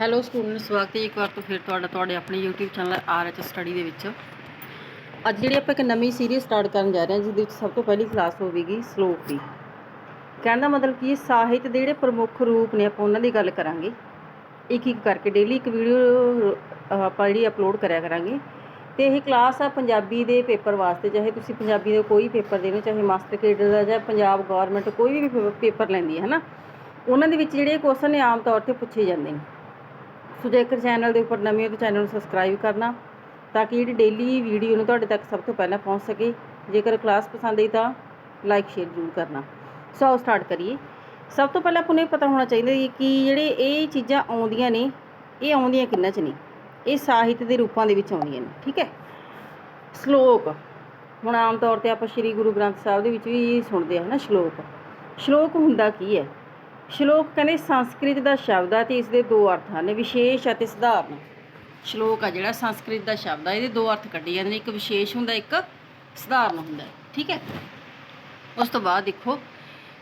Hello student ਸਵਾਗਤ ਹੈ। ਇੱਕ ਵਾਰ ਤੋਂ ਫਿਰ ਤੁਹਾਡਾ ਤੁਹਾਡੇ ਆਪਣੇ YouTube ਚੈਨਲ ਆਰਐਚ ਸਟੱਡੀ ਦੇ ਵਿੱਚ। ਅੱਜ ਜਿਹੜੀ ਆਪਾਂ ਇੱਕ ਨਵੀਂ ਸੀਰੀਜ਼ ਸਟਾਰਟ ਕਰਨ ਜਾ ਰਹੇ ਹਾਂ, ਜਿਹਦੇ ਵਿੱਚ ਸਭ ਤੋਂ ਪਹਿਲੀ ਕਲਾਸ ਹੋਵੇਗੀ ਸ਼ਲੋਕ ਦੀ। ਕਹਿਣ ਦਾ ਮਤਲਬ ਕੀ ਸਾਹਿਤ ਦੇ ਜਿਹੜੇ ਪ੍ਰਮੁੱਖ ਰੂਪ ਨੇ, ਆਪਾਂ ਉਹਨਾਂ ਦੀ ਗੱਲ ਕਰਾਂਗੇ। ਇੱਕ ਇੱਕ ਕਰਕੇ ਡੇਲੀ ਇੱਕ ਵੀਡੀਓ ਆਪਾਂ ਜਿਹੜੀ ਅਪਲੋਡ ਕਰਿਆ ਕਰਾਂਗੇ। ਤੇ ਇਹ ਕਲਾਸ ਆ ਪੰਜਾਬੀ ਦੇ ਪੇਪਰ ਵਾਸਤੇ, ਚਾਹੇ ਤੁਸੀਂ ਪੰਜਾਬੀ ਦਾ ਕੋਈ ਪੇਪਰ ਦੇਣਾ, ਚਾਹੇ ਮਾਸਟਰ ਕੇਡਰ ਦਾ, ਜਾਂ ਪੰਜਾਬ ਗਵਰਨਮੈਂਟ ਕੋਈ ਵੀ ਪੇਪਰ ਲੈਂਦੀ ਹੈ, ਹਨਾ? ਉਹਨਾਂ ਦੇ ਵਿੱਚ ਜਿਹੜੇ ਕੁਐਸਚਨ ਨੇ, ਆਮ ਤੌਰ ਤੇ ਪੁੱਛੇ ਜਾਂਦੇ ਨੇ। ਸੋ ਜੇਕਰ ਚੈਨਲ ਦੇ ਉੱਪਰ ਨਵੇਂ ਹੋ ਤਾਂ ਚੈਨਲ ਨੂੰ ਸਬਸਕ੍ਰਾਈਬ ਕਰਨਾ, ਤਾਂ ਕਿ ਜਿਹੜੀ ਡੇਲੀ ਵੀਡੀਓ ਨੂੰ ਤੁਹਾਡੇ ਤੱਕ ਸਭ ਤੋਂ ਪਹਿਲਾਂ ਪਹੁੰਚ ਸਕੇ। ਜੇਕਰ ਕਲਾਸ ਪਸੰਦ ਆਈ ਤਾਂ ਲਾਈਕ ਸ਼ੇਅਰ ਜ਼ਰੂਰ ਕਰਨਾ। ਸੋ ਆਓ ਸਟਾਰਟ ਕਰੀਏ। ਸਭ ਤੋਂ ਪਹਿਲਾਂ ਆਪਾਂ ਨੂੰ ਇਹ ਪਤਾ ਹੋਣਾ ਚਾਹੀਦਾ ਹੈ ਕਿ ਜਿਹੜੇ ਇਹ ਚੀਜ਼ਾਂ ਆਉਂਦੀਆਂ ਨੇ, ਇਹ ਆਉਂਦੀਆਂ ਕਿੰਨਾ 'ਚ ਨੇ? ਇਹ ਸਾਹਿਤ ਦੇ ਰੂਪਾਂ ਦੇ ਵਿੱਚ ਆਉਂਦੀਆਂ ਨੇ, ਠੀਕ ਹੈ? ਸ਼ਲੋਕ। ਹੁਣ ਆਮ ਤੌਰ ਤੇ ਆਪਾਂ ਸ੍ਰੀ ਗੁਰੂ ਗ੍ਰੰਥ ਸਾਹਿਬ ਦੇ ਵਿੱਚ ਵੀ ਸੁਣਦੇ ਆ ਨਾ ਸ਼ਲੋਕ। ਸ਼ਲੋਕ ਹੁੰਦਾ ਕੀ ਹੈ? ਸ਼ਲੋਕ ਕਹਿੰਦੇ, ਸੰਸਕ੍ਰਿਤ ਦਾ ਸ਼ਬਦ ਆ ਤੇ ਇਸ ਦੇ ਦੋ ਅਰਥ ਹਨ, ਵਿਸ਼ੇਸ਼ ਅਤੇ ਸਧਾਰਨ। ਸ਼ਲੋਕ ਆ ਜਿਹੜਾ ਸੰਸਕ੍ਰਿਤ ਦਾ ਸ਼ਬਦ ਆ, ਇਹਦੇ ਦੋ ਅਰਥ ਕੱਢੇ ਜਾਂਦੇ ਨੇ, ਇੱਕ ਵਿਸ਼ੇਸ਼ ਹੁੰਦਾ, ਇੱਕ ਸਧਾਰਨ ਹੁੰਦਾ, ਠੀਕ ਹੈ? ਉਸ ਤੋਂ ਬਾਅਦ ਦੇਖੋ,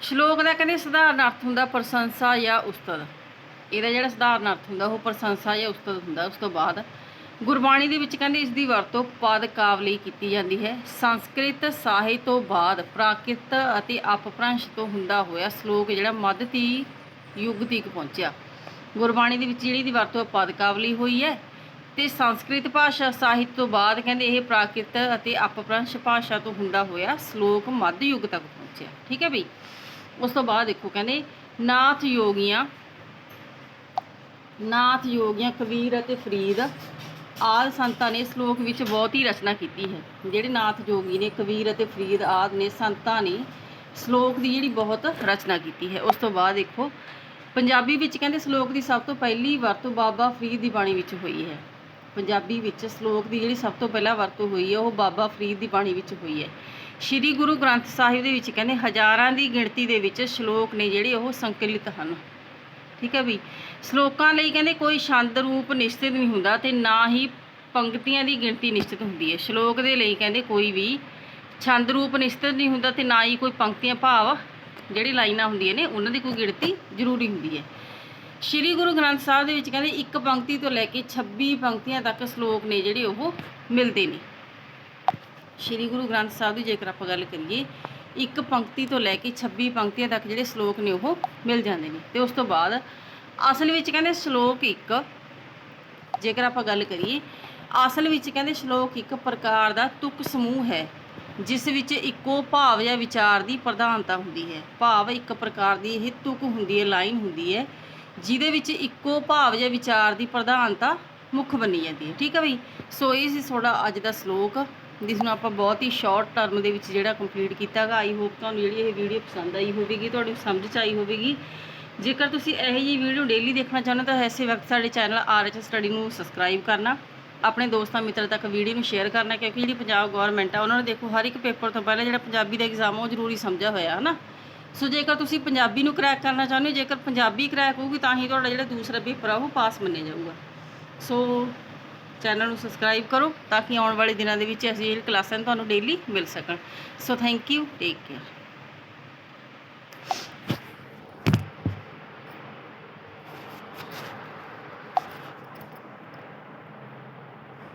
ਸ਼ਲੋਕ ਦਾ ਕਹਿੰਦੇ, ਸਧਾਰਨ ਅਰਥ ਹੁੰਦਾ ਪ੍ਰਸ਼ੰਸਾ ਜਾਂ ਉਸਤਤ। ਇਹਦਾ ਜਿਹੜਾ ਸਧਾਰਨ ਅਰਥ ਹੁੰਦਾ, ਉਹ ਪ੍ਰਸ਼ੰਸਾ ਜਾਂ ਉਸਤਤ ਹੁੰਦਾ। ਉਸ ਤੋਂ ਬਾਅਦ ਗੁਰਬਾਣੀ ਦੇ ਵਿੱਚ ਕਹਿੰਦੇ ਇਸ ਦੀ ਵਰਤੋਂ ਪਦ ਕਾਵ ਲਈ ਕੀਤੀ ਜਾਂਦੀ ਹੈ। ਸੰਸਕ੍ਰਿਤ ਸਾਹਿਤ ਤੋਂ ਬਾਅਦ ਪ੍ਰਾਕ੍ਰਿਤ ਅਤੇ ਅਪਭ੍ਰੰਸ਼ ਤੋਂ ਹੁੰਦਾ ਹੋਇਆ ਸ਼ਲੋਕ ਜਿਹੜਾ ਮੱਧਤੀ ਯੁੱਗ ਤੱਕ ਪਹੁੰਚਿਆ। ਗੁਰਬਾਣੀ ਦੇ ਵਿੱਚ ਜਿਹੜੀ ਦੀ ਵਰਤੋਂ ਪਦ ਕਾਵ ਲਈ ਹੋਈ ਹੈ ਤੇ ਸੰਸਕ੍ਰਿਤ ਭਾਸ਼ਾ ਸਾਹਿਤ ਤੋਂ ਬਾਅਦ ਕਹਿੰਦੇ ਇਹ ਪ੍ਰਾਕ੍ਰਿਤ ਅਤੇ ਅਪਭ੍ਰੰਸ਼ ਭਾਸ਼ਾ ਤੋਂ ਹੁੰਦਾ ਹੋਇਆ ਸ਼ਲੋਕ ਮੱਧ ਯੁੱਗ ਤੱਕ ਪਹੁੰਚਿਆ। ਠੀਕ ਹੈ ਬਈ? ਉਸ ਤੋਂ ਬਾਅਦ ਦੇਖੋ ਕਹਿੰਦੇ ਨਾਥ ਯੋਗੀਆਂ ਨਾਥ ਯੋਗੀਆਂ ਕਬੀਰ ਅਤੇ ਫਰੀਦ ਆਦ ਸੰਤਾਂ ਨੇ ਸ਼ਲੋਕ ਵਿੱਚ ਬਹੁਤ ਹੀ ਰਚਨਾ ਕੀਤੀ ਹੈ। ਜਿਹੜੇ ਨਾਥ ਜੋਗੀ ਨੇ, ਕਬੀਰ ਅਤੇ ਫਰੀਦ ਆਦ ਨੇ, ਸੰਤਾਂ ਨੇ ਸ਼ਲੋਕ ਦੀ ਜਿਹੜੀ ਬਹੁਤ ਰਚਨਾ ਕੀਤੀ ਹੈ। ਉਸ ਤੋਂ ਬਾਅਦ ਦੇਖੋ, ਪੰਜਾਬੀ ਵਿੱਚ ਕਹਿੰਦੇ ਸ਼ਲੋਕ ਦੀ ਸਭ ਤੋਂ ਪਹਿਲੀ ਵਰਤੋਂ ਬਾਬਾ ਫਰੀਦ ਦੀ ਬਾਣੀ ਵਿੱਚ ਹੋਈ ਹੈ। ਪੰਜਾਬੀ ਵਿੱਚ ਸ਼ਲੋਕ ਦੀ ਜਿਹੜੀ ਸਭ ਤੋਂ ਪਹਿਲਾਂ ਵਰਤੋਂ ਹੋਈ ਹੈ, ਉਹ ਬਾਬਾ ਫਰੀਦ ਦੀ ਬਾਣੀ ਵਿੱਚ ਹੋਈ ਹੈ। ਸ੍ਰੀ ਗੁਰੂ ਗ੍ਰੰਥ ਸਾਹਿਬ ਦੇ ਵਿੱਚ ਕਹਿੰਦੇ ਹਜ਼ਾਰਾਂ ਦੀ ਗਿਣਤੀ ਦੇ ਵਿੱਚ ਸ਼ਲੋਕ ਨੇ ਜਿਹੜੇ ਉਹ ਸੰਕਲਿਤ ਹਨ। ਠੀਕ ਹੈ ਵੀ। ਸ਼ਲੋਕਾਂ ਲਈ ਕਹਿੰਦੇ ਕੋਈ ਛੰਦ ਰੂਪ ਨਿਸ਼ਚਿਤ ਨਹੀਂ ਹੁੰਦਾ ਤੇ ਨਾ ਹੀ ਪੰਕਤੀਆਂ ਦੀ ਗਿਣਤੀ ਨਿਸ਼ਚਿਤ ਹੁੰਦੀ ਹੈ। ਸ਼ਲੋਕ ਦੇ ਲਈ ਕਹਿੰਦੇ ਕੋਈ ਵੀ ਛੰਦ ਰੂਪ ਨਿਸ਼ਚਿਤ ਨਹੀਂ ਹੁੰਦਾ ਤੇ ਨਾ ਹੀ ਕੋਈ ਪੰਕਤੀਆਂ ਭਾਵ ਜਿਹੜੀ ਲਾਈਨਾਂ ਹੁੰਦੀਆਂ ਨੇ, ਉਹਨਾਂ ਦੀ ਕੋਈ ਗਿਣਤੀ ਜ਼ਰੂਰੀ ਹੁੰਦੀ ਹੈ। ਸ਼੍ਰੀ ਗੁਰੂ ਗ੍ਰੰਥ ਸਾਹਿਬ ਦੇ ਵਿੱਚ ਕਹਿੰਦੇ ਇੱਕ ਪੰਕਤੀ ਤੋਂ ਲੈ ਕੇ 26 ਪੰਕਤੀਆਂ ਤੱਕ ਸ਼ਲੋਕ ਨੇ ਜਿਹੜੇ ਉਹ ਮਿਲਦੇ ਨੇ। ਸ਼੍ਰੀ ਗੁਰੂ ਗ੍ਰੰਥ ਸਾਹਿਬ ਦੀ ਜੇਕਰ ਆਪਾਂ ਗੱਲ ਕਰੀਏ ਇੱਕ ਪੰਕਤੀ ਤੋਂ ਲੈ ਕੇ 26 ਪੰਕਤੀਆਂ ਤੱਕ ਜਿਹੜੇ ਸ਼ਲੋਕ ਨੇ ਉਹ ਮਿਲ ਜਾਂਦੇ ਨੇ। ਤੇ ਉਸ ਤੋਂ ਬਾਅਦ ਅਸਲ ਵਿੱਚ ਕਹਿੰਦੇ ਸ਼ਲੋਕ ਇੱਕ, ਜੇਕਰ ਆਪਾਂ ਗੱਲ ਕਰੀਏ, ਅਸਲ ਵਿੱਚ ਕਹਿੰਦੇ ਸ਼ਲੋਕ ਇੱਕ ਪ੍ਰਕਾਰ ਦਾ ਤੁਕ ਸਮੂਹ ਹੈ, ਜਿਸ ਵਿੱਚ ਇੱਕੋ ਭਾਵ ਜਾਂ ਵਿਚਾਰ ਦੀ ਪ੍ਰਧਾਨਤਾ ਹੁੰਦੀ ਹੈ। ਭਾਵ ਇੱਕ ਪ੍ਰਕਾਰ ਦੀ ਇਹ ਤੁਕ ਹੁੰਦੀ ਹੈ, ਲਾਈਨ ਹੁੰਦੀ ਹੈ, ਜਿਹਦੇ ਵਿੱਚ ਇੱਕੋ ਭਾਵ ਜਾਂ ਵਿਚਾਰ ਦੀ ਪ੍ਰਧਾਨਤਾ ਮੁੱਖ ਬਣੀ ਜਾਂਦੀ ਹੈ। ਠੀਕ ਹੈ ਬਈ? ਸੋ ਇਹ ਸੀ ਤੁਹਾਡਾ ਅੱਜ ਦਾ ਸ਼ਲੋਕ। ਜਿਸ ਨੂੰ ਆਪਾਂ ਬਹੁਤ ਹੀ ਸ਼ਾਰਟ ਟਰਮ ਦੇ ਵਿੱਚ ਜਿਹੜਾ ਕੰਪਲੀਟ ਕੀਤਾਗਾ ਆਈ ਹੋਪ ਤੁਹਾਨੂੰ ਜਿਹੜੀ ਇਹ ਵੀਡੀਓ ਪਸੰਦ ਆਈ ਹੋਵੇਗੀ, ਤੁਹਾਡੀ ਸਮਝ ਚ ਆਈ ਹੋਵੇਗੀ। ਜੇਕਰ ਤੁਸੀਂ ਇਹੋ ਜਿਹੀ ਵੀਡੀਓ ਡੇਲੀ ਦੇਖਣਾ ਚਾਹੁੰਦੇ ਹੋ, ਤਾਂ ਐਸੇ ਵਕਤ ਸਾਡੇ ਚੈਨਲ ਆਰਐਚ ਸਟੱਡੀ ਨੂੰ ਸਬਸਕ੍ਰਾਈਬ ਕਰਨਾ। ਆਪਣੇ ਦੋਸਤਾਂ ਮਿੱਤਰਾਂ ਤੱਕ ਵੀਡੀਓ ਨੂੰ ਸ਼ੇਅਰ ਕਰਨਾ, ਕਿਉਂਕਿ ਜਿਹੜੀ ਪੰਜਾਬ ਗਵਰਨਮੈਂਟ ਆ, ਉਹਨਾਂ ਨੇ ਦੇਖੋ, ਹਰ ਇੱਕ ਪੇਪਰ ਤੋਂ ਪਹਿਲਾਂ ਜਿਹੜਾ ਪੰਜਾਬੀ ਦਾ ਐਗਜ਼ਾਮ ਉਹ ਜ਼ਰੂਰੀ ਸਮਝਿਆ ਹੋਇਆ ਹੈ ਨਾ ਸੋ ਜੇਕਰ ਤੁਸੀਂ ਪੰਜਾਬੀ ਨੂੰ ਕਰੈਕ ਕਰਨਾ ਚਾਹੁੰਦੇ ਹੋ, ਜੇਕਰ ਪੰਜਾਬੀ ਕਰੈਕ ਹੋਊਗੀ, ਤਾਂ ਹੀ ਤੁਹਾਡਾ ਜਿਹੜਾ ਦੂਸਰਾ ਪੇਪਰ ਆ, ਉਹ ਪਾਸ ਮੰਨਿਆ ਜਾਊਗਾ। ਸੋ ਚੈਨਲ ਨੂੰ ਸਬਸਕ੍ਰਾਈਬ ਕਰੋ ਤਾਂ ਕਿ ਆਉਣ ਵਾਲੇ ਦਿਨਾਂ ਦੇ ਵਿੱਚ ਅਸੀਂ ਜਿਹੜੀ ਕਲਾਸਾਂ ਤੁਹਾਨੂੰ ਡੇਲੀ ਮਿਲ ਸਕਣ। So thank you take care